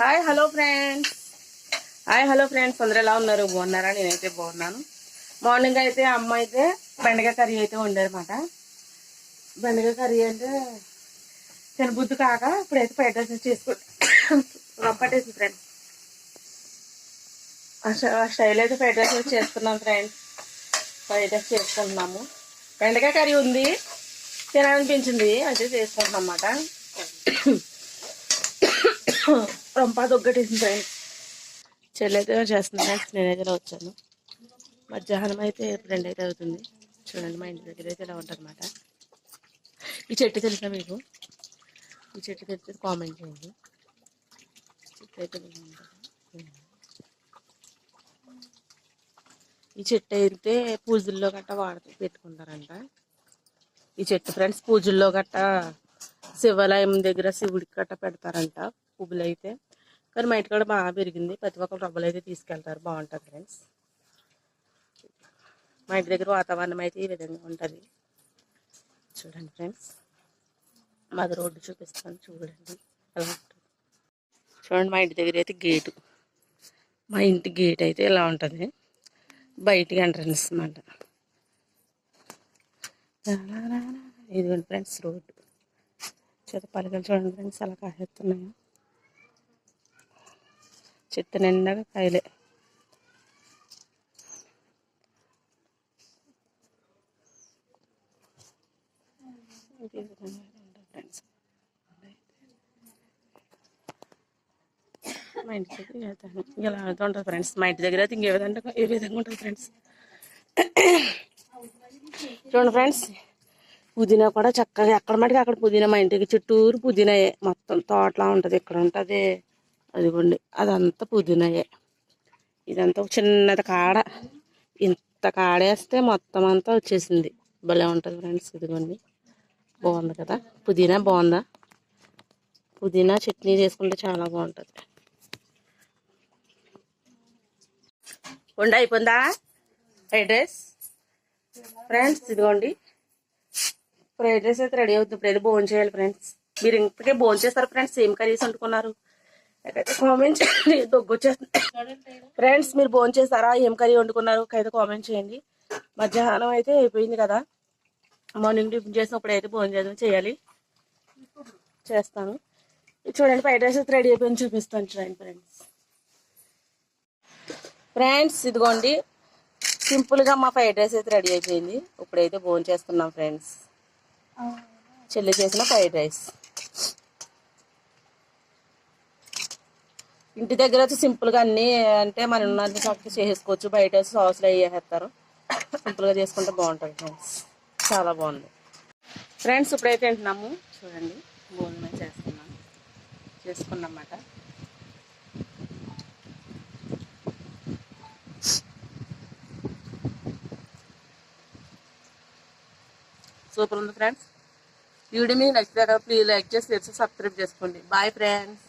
Hi hello friends. Hi hello friends. అందరూ ఎలా ఉన్నారు? బాగున్నారా? నేనైతే బాగున్నాను. మార్నింగ్ అయితే అమ్మ అయితే బెండకాయ కర్రీ అయితే వండారన్నమాట. బెండకాయ కర్రీ అంటే తినబుద్ధి కాక ఇప్పుడైతే ఫ్రైడ్ రైస్ చేసుకుంటాం రొప్పట్టేసి ఫ్రెండ్స్. స్టైల్ అయితే ఫ్రైడ్ రైస్ చేసుకున్నాం ఫ్రెండ్స్. ఫ్రైడ్ రైస్ చేసుకుంటున్నాము. బెండకాయ కర్రీ ఉంది. తినాలనిపించింది. అయితే చేసుకుంటున్నాం అన్నమాట. రంపా దొగ్గటేసింది ఫ్రెండ్స్ చెల్లి అయితే చేస్తుంది. ఫ్రెండ్స్ నేనైతే ఇలా వచ్చాను. మధ్యాహ్నం అయితే రెండు అయితే అవుతుంది. చూడండి మా ఇంటి దగ్గర అయితే ఇలా ఉంటుంది అనమాట ఈ చెట్టు తెలుసా మీకు? ఈ చెట్టు తెలిసి కామెంట్ చేయండి. చెట్టు అయితే ఈ చెట్టు అయితే పూజల్లో గట్టా వాడుతూ పెట్టుకుంటారంట. ఈ చెట్టు ఫ్రెండ్స్ పూజల్లో గట్టా శివాలయం దగ్గర శివుడికి గట్ట పెడతారంట. పువ్వులు అయితే కానీ మా ఇంటికాడ బాగా పెరిగింది. ప్రతి ఒక్కరు రబ్బలు అయితే తీసుకెళ్తారు. బాగుంటుంది ఫ్రెండ్స్. మా ఇంటి దగ్గర వాతావరణం అయితే ఈ విధంగా ఉంటుంది. చూడండి ఫ్రెండ్స్. మాది రోడ్డు చూపిస్తాను. చూడండి. ఎలా ఉంటుంది. చూడండి మా ఇంటి దగ్గర అయితే గేటు. మా ఇంటి గేట్ అయితే ఇలా ఉంటుంది. బయటికి ఎంట్రన్స్ అనమాట ఇదిగోండి ఫ్రెండ్స్ రోడ్డు. చేత పలకలు చూడండి ఫ్రెండ్స్ అలా కాసేస్తున్నాయి. చెట్టు నిండాగా కాయలే. మా ఇంటి దగ్గర వెళ్తాను ఇలా అవుతూ ఉంటుంది ఫ్రెండ్స్. మా ఇంటి దగ్గర అయితే ఇంకే విధంగా ఏ విధంగా ఉంటుంది ఫ్రెండ్స్. చూడండి ఫ్రెండ్స్ పుదీనా కూడా చక్కగా ఎక్కడ మటుకు అక్కడ పుదీనా మా ఇంటికి చుట్టూరు పుదీనాయే. మొత్తం తోటలా ఉంటుంది ఇక్కడ ఉంటుంది. అదిగోండి అదంతా పుదీనాయే. ఇదంతా ఒక చిన్నది కాడ. ఇంత కాడేస్తే మొత్తం అంతా వచ్చేసింది. భలే ఉంటుంది ఫ్రెండ్స్ ఇదిగోండి. బాగుంది కదా? పుదీనా బాగుందా? పుదీనా చట్నీ చేసుకుంటే చాలా బాగుంటుంది. వంట అయిపోయిందా? Fried rice? ఫ్రెండ్స్ ఇదిగోండి. ఫ్రైడ్ రైస్ అయితే రెడీ అవుతుంది. ఇప్పుడు అయితే భోజనం చేయాలి ఫ్రెండ్స్. మీరు ఇంతకే భోజనం చేస్తారు ఫ్రెండ్స్? ఏం కర్రీస్ వండుకున్నారు? నాకైతే కామెంట్ చేయండి. దొగ్గు వచ్చేస్తుంది ఫ్రెండ్స్ మీరు భోజనం చేస్తారా ఏం కర్రీ వండుకున్నారు? అయితే కామెంట్ చేయండి. మధ్యాహ్నం అయితే అయిపోయింది కదా. మార్నింగ్ టిఫిన్ చేసినప్పుడు అయితే భోజనం చేద్దాం చేయాలి. చేస్తాను. చూడండి ఫ్రైడ్ రైస్ అయితే రెడీ అయిపోయింది. చూపిస్తాను చూడండి ఫ్రెండ్స్ ఫ్రెండ్స్ ఇదిగోండి. సింపుల్గా మా ఫ్రైడ్ రైస్ అయితే రెడీ అయిపోయింది. ఇప్పుడైతే భోజనం చేస్తున్నాం ఫ్రెండ్స్ చెల్లి చేసిన ఫ్రైడ్ రైస్. ఇంటి దగ్గర వచ్చి సింపుల్గా అన్నీ అంటే మనం ఉన్నది చక్కగా బయట వచ్చి సాసులు అవి వేసేస్తారు. సింపుల్గా చేసుకుంటే బాగుంటుంది ఫ్రెండ్స్ చాలా బాగుంది. ఫ్రెండ్స్ ఇప్పుడైతే తింటున్నాము. చూడండి భోజనం చేస్తున్నాం చేసుకున్నమాట. సూపర్ ఉంది ఫ్రెండ్స్ వీడియో మీకు నచ్చితే ప్లీజ్ లైక్ చేసి సబ్స్క్రైబ్ చేసుకోండి. Bye friends